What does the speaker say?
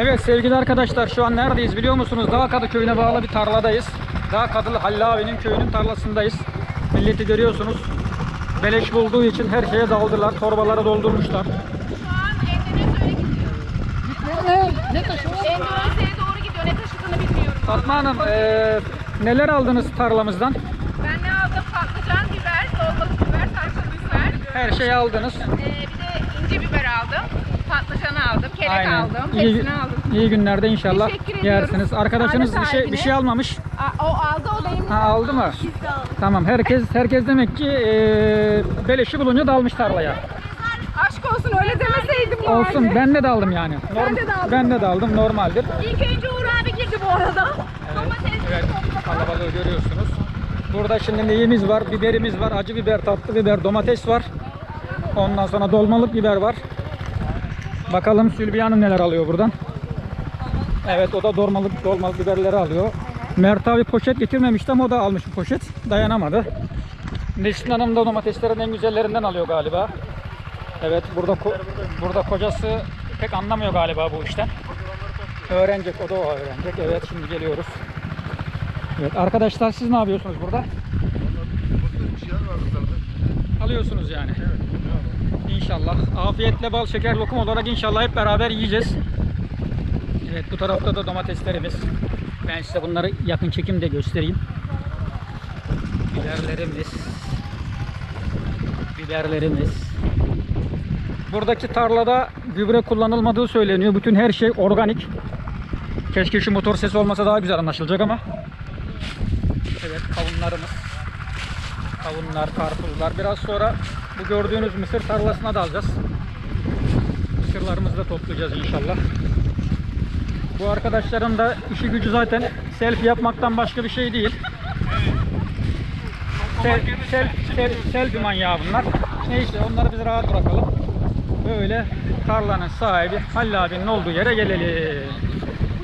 Evet sevgili arkadaşlar şu an neredeyiz biliyor musunuz? Dağkadı köyüne bağlı bir tarladayız. Dağkadılı Halil abinin köyünün tarlasındayız. Milleti görüyorsunuz. Beleş bulduğu için her şeye daldılar. Torbaları doldurmuşlar. Şu an Endonezya'ya gidiyor. Ne taşı var? Endonezya'ya doğru gidiyor. Ne taşıdığını bilmiyorum. Fatma Hanım eee, neler aldınız tarlamızdan? Ben ne aldım? Patlıcan, biber, dolmalık biber, tarçın biber. Her şeyi aldınız. Ee, bir de ince biber aldım. Patlıcan aldım. Kelek Aynen. aldım. İyi, Hepsini aldım. iyi günlerde inşallah Teşekkür ediyoruz. yersiniz. Arkadaşınız bir şey bir sahibine. şey almamış. Aa, o aldı o benim. Ha aldı mı? Biz de aldık. Tamam. Herkes herkes demek ki eee beleşi bulunca dalmış tarlaya. Aşk olsun öyle demeseydim bu Olsun. Ben de daldım yani. Ben de daldım. Ben de daldım. Normaldir. İlk önce Uğur abi girdi bu arada. Domates, Evet, kalabalığı görüyorsunuz. Burada şimdi neyimiz var? Biberimiz var, acı biber, tatlı biber, domates var. Ondan sonra dolmalık biber var. Bakalım Sülbiye Hanım neler alıyor buradan. Evet o da dolmalık, dolmalık biberleri alıyor. Mert abi poşet getirmemişti ama o da almış bir poşet. Dayanamadı. Nesrin Hanım da domateslerin en güzellerinden alıyor galiba. Evet burada ko- burada kocası pek anlamıyor galiba bu işten. Öğrenecek, o da o öğrenecek. Evet şimdi geliyoruz. Evet arkadaşlar siz ne yapıyorsunuz burada? Alıyorsunuz yani. İnşallah. Afiyetle bal şeker lokum olarak inşallah hep beraber yiyeceğiz. Evet bu tarafta da domateslerimiz. Ben size bunları yakın çekimde göstereyim. Biberlerimiz. Biberlerimiz. Buradaki tarlada gübre kullanılmadığı söyleniyor. Bütün her şey organik. Keşke şu motor sesi olmasa daha güzel anlaşılacak ama. Evet kavunlarımız. Kavunlar, karpuzlar. Biraz sonra bu gördüğünüz mısır tarlasına da alacağız. Mısırlarımızı da toplayacağız inşallah. Bu arkadaşların da işi gücü zaten selfie yapmaktan başka bir şey değil. Sel, sel, sel, selfie manyağı bunlar. Neyse onları biz rahat bırakalım. Böyle tarlanın sahibi Halil abinin olduğu yere gelelim.